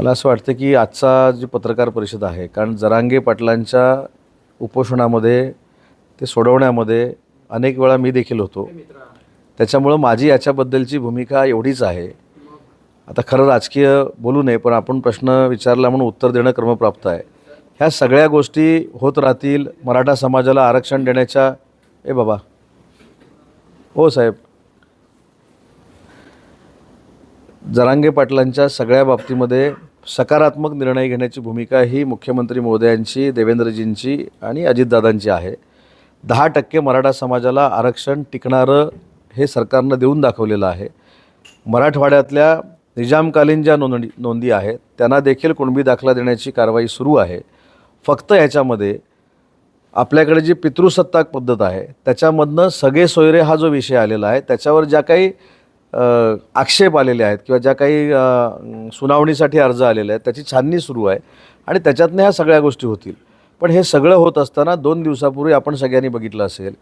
मला असं वाटतं की आजचा जी पत्रकार परिषद आहे कारण जरांगे पाटलांच्या उपोषणामध्ये ते सोडवण्यामध्ये अनेक वेळा मी देखील होतो. त्याच्यामुळं माझी याच्याबद्दलची भूमिका एवढीच आहे. आता खरं राजकीय बोलू नये पण आपण प्रश्न विचारला म्हणून उत्तर देणं क्रमप्राप्त आहे. ह्या सगळ्या गोष्टी होत राहतील मराठा समाजाला आरक्षण देण्याच्या ए बाबा. हो साहेब. जरांगे पाटलांच्या सगळ्या बाबतीमध्ये सकारात्मक निर्णय घेण्याची भूमिका ही मुख्यमंत्री मोदयांची देवेंद्रजींची आणि अजितदादांची आहे. दहा टक्के मराठा समाजाला आरक्षण टिकणारं हे सरकारनं देऊन दाखवलेलं आहे. मराठवाड्यातल्या निजामकालीन ज्या नोंदणी नोंदी आहेत त्यांना देखील कुणबी दाखला देण्याची कारवाई सुरू आहे. फक्त ह्याच्यामध्ये आपल्याकडे जी पितृसत्ताक पद्धत आहे त्याच्यामधनं सगळे सोयरे हा जो विषय आलेला आहे त्याच्यावर ज्या काही आक्षेप आलेले आहेत किंवा ज्या काही सुनावणीसाठी अर्ज आलेले आहेत त्याची छाननी सुरू आहे आणि त्याच्यातनं ह्या सगळ्या गोष्टी होतील. पण हे सगळं होत असताना दोन दिवसापूर्वी आपण सगळ्यांनी बघितलं असेल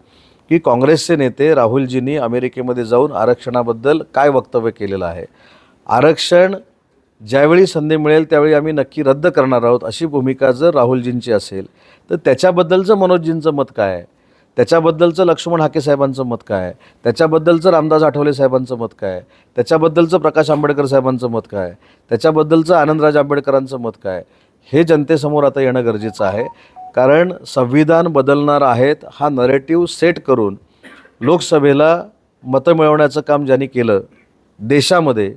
की काँग्रेसचे नेते राहुलजींनी अमेरिकेमध्ये जाऊन आरक्षणाबद्दल काय वक्तव्य केलेलं आहे. आरक्षण ज्यावेळी संधी मिळेल त्यावेळी आम्ही नक्की रद्द करणार आहोत अशी भूमिका जर राहुलजींची असेल तर त्याच्याबद्दलचं मनोजजींचं मत काय आहे? त्याच्याबद्दलचं लक्ष्मण हाके साहेबांचं मत काय आहे? त्याच्याबद्दलचं रामदास आठवले साहेबांचं मत काय त्याच्याबद्दलचं प्रकाश आंबेडकर साहेबांचं मत काय आहे? त्याच्याबद्दलचं आनंदराज आंबेडकरांचं मत काय आहे? हे जनतेसमोर आता येणं गरजेचं आहे. कारण संविधान बदलणार आहेत हा नरेटिव्ह सेट करून लोकसभेला मतं मिळवण्याचं काम ज्यांनी केलं देशामध्ये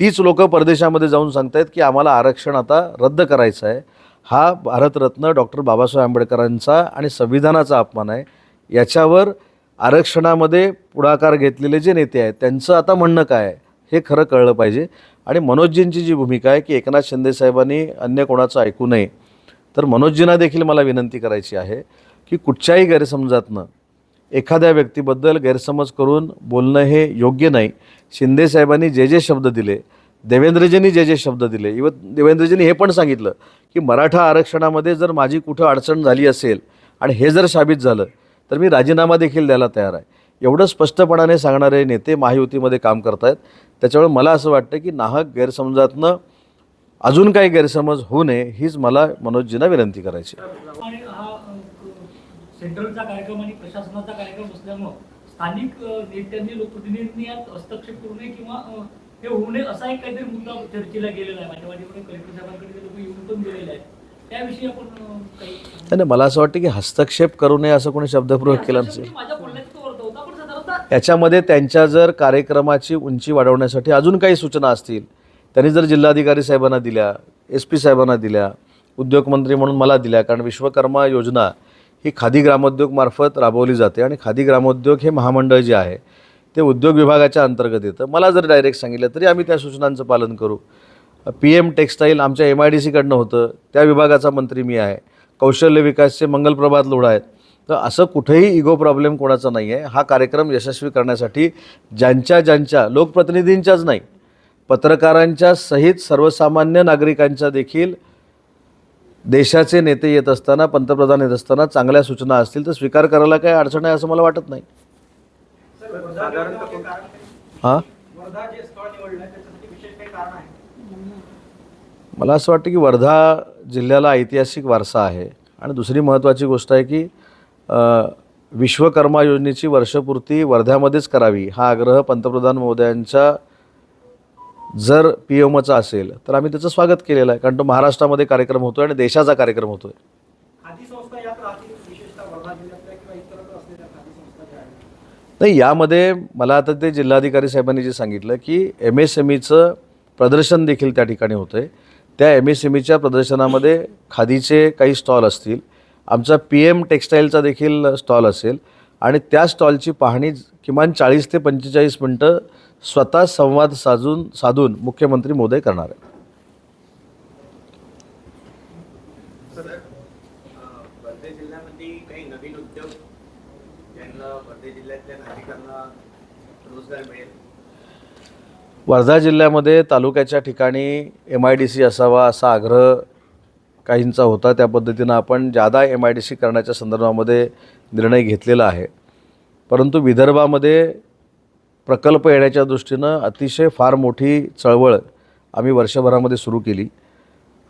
तीच लोकं परदेशामध्ये जाऊन सांगतायत की आम्हाला आरक्षण आता रद्द करायचं आहे. हा भारतरत्न डॉक्टर बाबासाहेब आंबेडकरांचा आणि संविधानाचा अपमान आहे. याच्यावर आरक्षणामध्ये पुढाकार घेतलेले जे नेते आहेत त्यांचं आता म्हणणं काय आहे हे खरं कळलं पाहिजे. आणि मनोजजींची जी भूमिका आहे की एकनाथ शिंदे साहेबांनी अन्य कोणाचं ऐकू नये तर मनोजजींना देखील मला विनंती करायची आहे की कुठच्याही गैरसमजातनं एखाद्या व्यक्तीबद्दल गैरसमज करून बोलणं हे योग्य नाही. शिंदे साहेबांनी जे जे शब्द दिले देवेंद्रजींनी जे जे शब्द दिले इव देवेंद्रजींनी हे पण सांगितलं की मराठा आरक्षणामध्ये जर माझी कुठं अडचण झाली असेल आणि हे जर साबित झालं तर मी राजीनामा देखील द्यायला तयार आहे. एवढं स्पष्टपणाने सांगणारे नेते महायुतीमध्ये काम करत आहेत त्याच्यामुळे मला असं वाटतं की नाहक गैरसमजातनं अजून काही गैरसमज होऊ नये हीच मला मनोजजींना विनंती करायची सेंट्रलचा कार्यक्रम आणि प्रशासनाचा कार्यक्रम असल्यामुळं स्थानिक नेत्यांनी लोकप्रतिनिधींनी यात हस्तक्षेप करू नये किंवा हे होऊ नये असा एक काहीतरी मुद्दा चर्चेला गेलेला आहे. माझ्या वाटेकडे कलेक्टर साहेबांकडे ते लोक येऊन पण गेलेले आहेत. त्याविषयी आपण अ, काही नाही नाही, मला असं वाटतं की हस्तक्षेप करू नये असं कोणी शब्दप्रयोग केला नसेल माझ्या बोलण्याचा तो अर्थ होता पण साधारणतः याच्यामध्ये त्यांच्या जर कार्यक्रमाची उंची वाढवण्यासाठी अजून काही सूचना असतील त्यांनी जर जिल्हाधिकारी साहेबांना दिल्या एस पी साहेबांना दिल्या उद्योगमंत्री म्हणून मला दिल्या कारण विश्वकर्मा योजना ही खादी ग्रामोद्योगमार्फत राबवली जाते आणि खादी ग्रामोद्योग हे महामंडळ जे आहे ते उद्योग विभागाच्या अंतर्गत येतं. मला जर डायरेक्ट सांगितलं तरी आम्ही त्या सूचनांचं पालन करू. पी एम टेक्स्टाईल आमच्या एम आय डी सीकडनं होतं. त्या विभागाचा मंत्री मी आहे. कौशल्य विकासचे मंगलप्रभात लोढा आहेत. तर असं कुठेही इगो प्रॉब्लेम कोणाचा नाही आहे. हा कार्यक्रम यशस्वी करण्यासाठी ज्यांच्या ज्यांच्या लोकप्रतिनिधींच्याच नाही पत्रकारांच्या सहित सर्वसामान्य नागरिकांच्या देखील देशाचे नेते येत असताना पंतप्रधान येत असताना चांगल्या सूचना असतील तर स्वीकार करायला काही अडचण आहे असं मला वाटत नाही. हां वर्धा जे स्थळ निवडलंय त्याच्यासाठी विशेष काही कारण आहे मला असं वाटतं की वर्धा जिल्ह्याला ऐतिहासिक वारसा आहे. आणि दुसरी महत्त्वाची गोष्ट आहे की विश्वकर्मा योजनेची वर्षपूर्ती वर्ध्यामध्येच करावी हा आग्रह पंतप्रधान महोदयांच्या जर पी एमचा असेल तर आम्ही त्याचं स्वागत केलेलं आहे. कारण तो महाराष्ट्रामध्ये कार्यक्रम होतो आणि देशाचा कार्यक्रम होतो आहे नाही यामध्ये मला आता ते जिल्हाधिकारी साहेबांनी जे सांगितलं की एम एस एम ईचं प्रदर्शन देखील त्या ठिकाणी होतं आहे त्या एम एस एम ईच्या प्रदर्शनामध्ये खादीचे काही स्टॉल असतील. आमचा पी एम टेक्स्टाईलचा देखील स्टॉल असेल. आणि त्या स्टॉलची पाहणी किमान चाळीस ते पंचेचाळीस मिनटं स्वतः संवाद साधून साधून मुख्यमंत्री मोदय करणार आहेत. जिल्ह्यामध्ये काही नवीन उद्योग ज्यांना जिल्ह्यातल्या नागरिकांना रोजगार मिळेल वर्धा जिल्ह्यामध्ये तालुक्याच्या ठिकाणी एम आय डी सी असावा असा आग्रह काहींचा होता. त्या पद्धतीनं आपण जादा एम आय डी सी करण्याच्या संदर्भामध्ये निर्णय घेतलेला आहे. परंतु विदर्भामध्ये प्रकल्प येण्याच्या दृष्टीनं अतिशय फार मोठी चळवळ आम्ही वर्षभरामध्ये सुरू केली.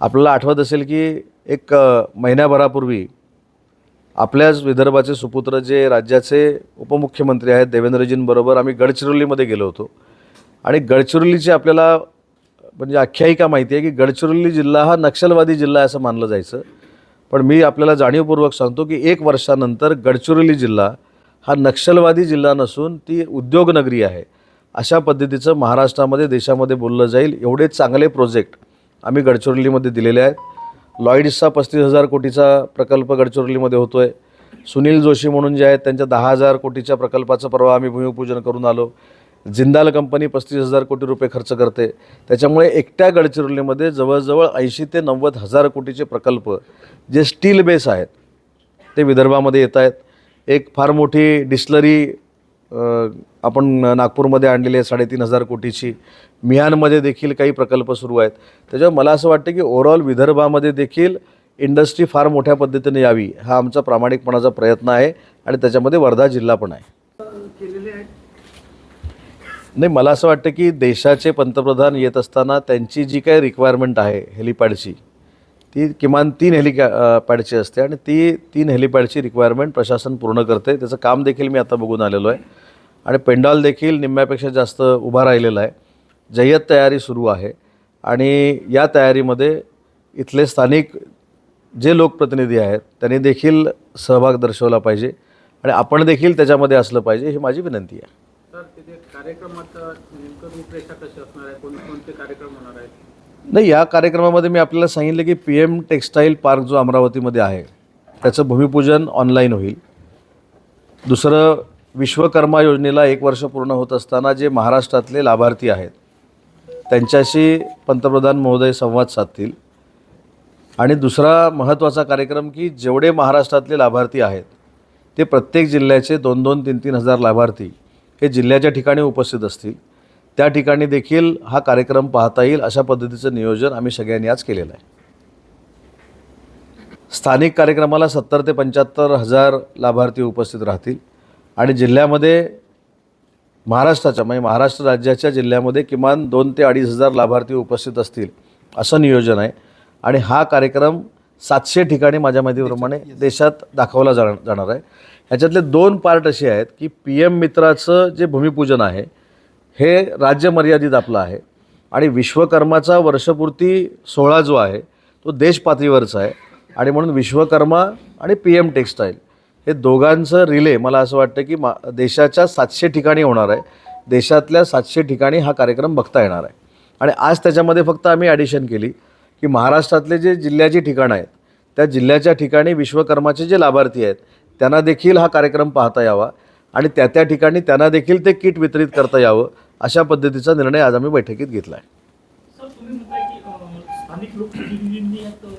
आपल्याला आठवत असेल की एक महिन्याभरापूर्वी आपल्याच विदर्भाचे सुपुत्र जे राज्याचे उपमुख्यमंत्री आहेत देवेंद्रजींबरोबर आम्ही गडचिरोलीमध्ये गेलो होतो. आणि गडचिरोलीची आपल्याला म्हणजे आख्यायिका माहिती आहे की गडचिरोली जिल्हा हा नक्षलवादी जिल्हा आहे असं मानलं जायचं. पण मी आपल्याला जाणीवपूर्वक सांगतो की एक वर्षानंतर गडचिरोली जिल्हा हा नक्षलवादी जिल्हा नसून ती उद्योगनगरी आहे. अशा पद्धतीचं महाराष्ट्रामध्ये देशामध्ये बोललं जाईल. एवढे चांगले प्रोजेक्ट आम्ही गडचिरोलीमध्ये दिलेले आहेत. लॉईड्सचा पस्तीस हजार कोटीचा प्रकल्प गडचिरोलीमध्ये होतो आहे सुनील जोशी म्हणून जे आहेत त्यांच्या दहा हजार कोटीच्या प्रकल्पाचं परवा आम्ही भूमिपूजन करून आलो. जिंदाल कंपनी पस्तीस हजार कोटी रुपये खर्च करते. त्याच्यामुळे एकट्या गडचिरोलीमध्ये जवळजवळ ऐंशी ते नव्वद हजार कोटीचे प्रकल्प जे स्टील बेस आहेत ते विदर्भामध्ये येत आहेत. एक फार मोठी डिस्लरी आपण नागपूरमध्ये आणलेली आहे साडेतीन हजार कोटीची. मिहानमध्ये देखील काही प्रकल्प सुरू आहेत. त्याच्यामुळे मला असं वाटतं की ओव्हरऑल विदर्भामध्ये देखील इंडस्ट्री फार मोठ्या पद्धतीने यावी हा आमचा प्रामाणिकपणाचा प्रयत्न आहे आणि त्याच्यामध्ये वर्धा जिल्हा पण आहे. नाही मला असं वाटतं की देशाचे पंतप्रधान येत असताना त्यांची जी काही रिक्वायरमेंट आहे हेलिपॅडची ती किमान तीन हेलिकॅ पॅडची असते आणि ती तीन हेलिपॅडची रिक्वायरमेंट प्रशासन पूर्ण करते. त्याचं काम देखील मी आता बघून आलेलो आहे. आणि पेंडॉल देखील निम्म्यापेक्षा जास्त उभा राहिलेला आहे. जय्यत तयारी सुरू आहे. आणि या तयारीमध्ये इथले स्थानिक जे लोकप्रतिनिधी आहेत त्यांनी देखील सहभाग दर्शवला पाहिजे. आणि आपण देखील त्याच्यामध्ये असलं पाहिजे ही माझी विनंती आहे. नेमकं रूपरेषा कशी असणार आहे? कार्यक्रम होणार आहेत? नाही या कार्यक्रमामध्ये मी आपल्याला सांगितलं की पी एम टेक्स्टाईल पार्क जो अमरावतीमध्ये आहे त्याचं भूमिपूजन ऑनलाईन होईल. दुसरं विश्वकर्मा योजनेला एक वर्ष पूर्ण होत असताना जे महाराष्ट्रातले लाभार्थी आहेत त्यांच्याशी पंतप्रधान महोदय संवाद साधतील. आणि दुसरा महत्त्वाचा कार्यक्रम की जेवढे महाराष्ट्रातले लाभार्थी आहेत ते प्रत्येक जिल्ह्याचे दोन दोन तीन तीन हजार लाभार्थी हे जिल्ह्याच्या ठिकाणी उपस्थित असतील. त्या ठिकाणी देखील हा कार्यक्रम पाहता येईल अशा पद्धतीचं नियोजन आम्ही सगळ्यांनी आज केलेलं आहे. स्थानिक कार्यक्रमाला सत्तर ते पंच्याहत्तर हजार लाभार्थी उपस्थित राहतील आणि जिल्ह्यामध्ये महाराष्ट्राच्या म्हणजे महाराष्ट्र राज्याच्या जिल्ह्यामध्ये किमान दोन ते अडीच हजार लाभार्थी उपस्थित असतील असं नियोजन आहे. आणि हा कार्यक्रम सातशे ठिकाणी माझ्या माहितीप्रमाणे देशात दाखवला जाणार जाणार आहे. ह्याच्यातले दोन पार्ट असे आहेत की पी एम मित्राचं जे भूमिपूजन आहे हे राज्य मर्यादित आपलं आहे आणि विश्वकर्माचा वर्षपूर्ती सोहळा जो आहे तो देश पातळीवरचा आहे. आणि म्हणून विश्वकर्मा आणि पी एम टेक्स्टाईल हे दोघांचं रिले मला असं वाटतं की मा देशाच्या सातशे ठिकाणी होणार आहे. देशातल्या सातशे ठिकाणी हा कार्यक्रम बघता येणार आहे. आणि आज त्याच्यामध्ये फक्त आम्ही ॲडिशन केली. की महाराष्ट्रातले जे जिल्ह्याची ठिकाणं आहेत त्या जिल्ह्याच्या ठिकाणी विश्वकर्माचे जे लाभार्थी आहेत त्यांना देखील हा कार्यक्रम पाहता यावा आणि त्या त्या ठिकाणी त्यांना देखील ते किट वितरित करता यावं अशा पद्धतीचा निर्णय आज आम्ही बैठकीत घेतला आहे